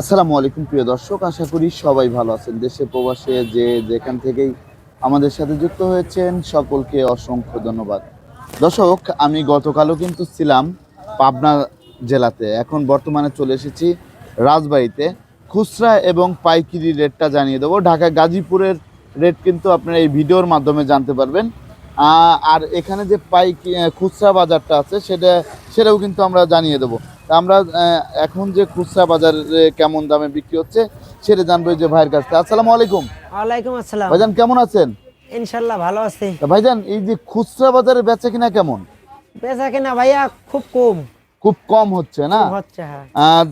আসসালামু আলাইকুম, প্রিয় দর্শক। আশা করি সবাই ভালো আছেন। দেশে, প্রবাসে যে যেখান থেকেই আমাদের সাথে যুক্ত হয়েছেন, সকলকে অসংখ্য ধন্যবাদ। দর্শক, আমি গতকালও কিন্তু ছিলাম পাবনা জেলাতে। এখন বর্তমানে চলে এসেছি রাজবাড়িতে। খুচরা এবং পাইকিরি রেটটা জানিয়ে দেবো। ঢাকা গাজীপুরের রেট কিন্তু আপনারা এই ভিডিওর মাধ্যমে জানতে পারবেন। আর এখানে যে পাইকি, খুচরা বাজারটা আছে, সেটা, সেটাও কিন্তু আমরা জানিয়ে দেবো। তা আমরা এখন যে খুচরা বাজারে কেমন দামে বিক্রি হচ্ছে সেটা জানব যে ভাইয়ের কাছ থেকে। আসসালামু আলাইকুম। ওয়ালাইকুম আসসালাম। ভাইজান কেমন আছেন? ইনশাল্লাহ ভালো আছি। ভাইজান এই যে খুচরা বাজারে বেচা কিনা কেমন? বেচা কিনা ভাইয়া খুব কম। খুব কম হচ্ছে না? হ্যাঁ।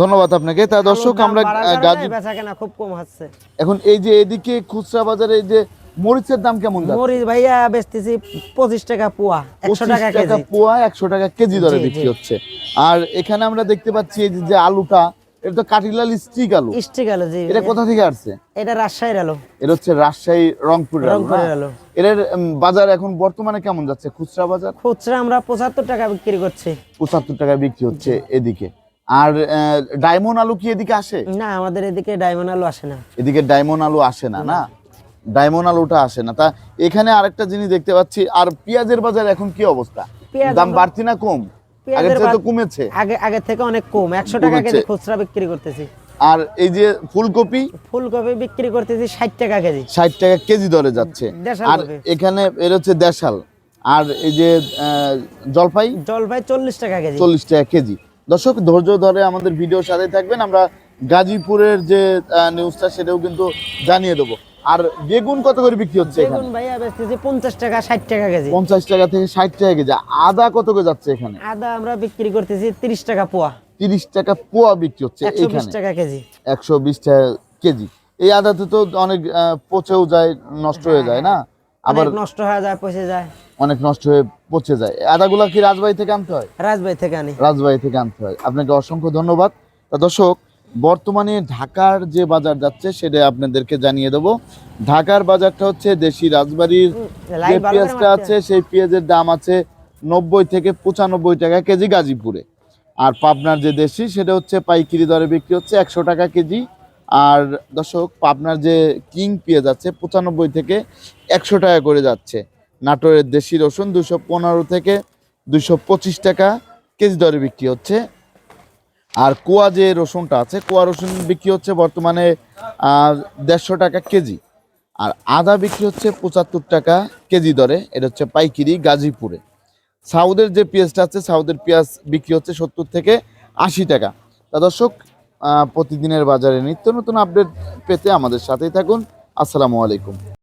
ধন্যবাদ আপনাকে। তা দর্শক আমরা গাজী বেচা কিনা খুব কম হচ্ছে। এখন এই যে এদিকে খুচরা বাজারে এই যে মরিচের দাম কেমন মরিচ ভাইয়া বেচতেছি পঁচিশ টাকা পোয়া একশো 25 টাকা কেজি। পোয়া একশো টাকা কেজি দরে বিক্রি হচ্ছে। আর এখানে আমরা দেখতে পাচ্ছি যে- আলুটা এটা তো কাটিলাল স্টিক আলু। ইষ্টি গেল জি। এটা কোথা থেকে আসছে? এটা রাজশাহীর আলো। এটা হচ্ছে রাজশাহী রংপুর রংপুরের আলু। এর বাজার এখন বর্তমানে কেমন যাচ্ছে? খুচরা বাজার? খুচরা আমরা পঁচাত্তর টাকা বিক্রি করছি। পঁচাত্তর টাকা বিক্রি হচ্ছে এদিকে। আর ডায়মন্ড আলু কি এদিকে আসে? না আমাদের এদিকে ডায়মন্ড আলু আসে না। এদিকে ডায়মন্ড আলু আসে না। না? ডায়মন্ড আলুটা আসে না। তা এখানে আরেকটা জিনিস দেখতে পাচ্ছি আর পেঁয়াজের বাজার এখন কি অবস্থা? দাম বাড়তি না কম? আগের থেকে তো কমেছে। আগে আগে থেকে অনেক কম। একশো টাকা কেজি খুচরা বিক্রি করতেছি। আর এই যে ফুলকপি? ফুলকপি বিক্রি করতেছি ষাট টাকা কেজি। ষাট টাকা কেজি দরে যাচ্ছে। আর এখানে এর হচ্ছে দেশাল। আর এই যে জলপাই? জল ভাই চল্লিশ টাকা কেজি। চল্লিশ টাকা কেজি। দর্শক ধৈর্য ধরে আমাদের ভিডিও সাথে থাকবেন। আমরা গাজীপুরের যে নিউজটা সেটাও কিন্তু জানিয়ে দেবো। আর বেগুন কত করে বিক্রি হচ্ছে এখানে? বেগুন ভাইয়া বেচতেছি পঞ্চাশ টাকা ষাট টাকা কেজি। পঞ্চাশ টাকা থেকে ষাট টাকা কেজি। আদা কত করে যাচ্ছে এখানে? আদা আমরা বিক্রি করতেছি তিরিশ টাকা পোয়া। তিরিশ টাকা পোয়া বিক্রি হচ্ছে একশো বিশ টাকা কেজি। একশো বিশ টাকা কেজি। এই আদাতে তো অনেক পচেও যায় নষ্ট হয়ে যায় না? আবার আবার নষ্ট হয়ে যায় পচে যায়। অনেক নষ্ট হয়ে পচে যায়। আদাগুলো কি রাজবাড়ি থেকে আনতে হয়? রাজবাড়ি থেকে আনি। রাজবাড়ি থেকে আনতে হয়। আপনাকে অসংখ্য ধন্যবাদ। তা দর্শক বর্তমানে ঢাকার যে বাজার যাচ্ছে সেটা আপনাদেরকে জানিয়ে দেবো। ঢাকার বাজারটা হচ্ছে দেশি রাজবাড়ির যে পেঁয়াজটা আছে সেই পেঁয়াজের দাম আছে নব্বই থেকে পঁচানব্বই টাকা কেজি গাজীপুরে। আর পাবনার যে দেশি সেটা হচ্ছে পাইকারি দরে বিক্রি হচ্ছে একশো টাকা কেজি। আর দর্শক পাবনার যে কিং পেঁয়াজ আছে পঁচানব্বই থেকে একশো টাকা করে যাচ্ছে। নাটোরের দেশি রসুন দুশো পনেরো থেকে দুশো পঁচিশ টাকা কেজি দরে বিক্রি হচ্ছে। আর কুয়া যে রসুনটা আছে, কুয়া রসুন বিক্রি হচ্ছে বর্তমানে দেড়শো টাকা কেজি। আর আদা বিক্রি হচ্ছে পঁচাত্তর টাকা কেজি দরে, এটা হচ্ছে পাইকিরি গাজীপুরে। সাউদের যে পেঁয়াজটা আছে, সাউদের পেঁয়াজ বিক্রি হচ্ছে সত্তর থেকে আশি টাকা। তা দর্শক প্রতিদিনের বাজারে নিত্য নতুন আপডেট পেতে আমাদের সাথেই থাকুন। আসসালামু আলাইকুম।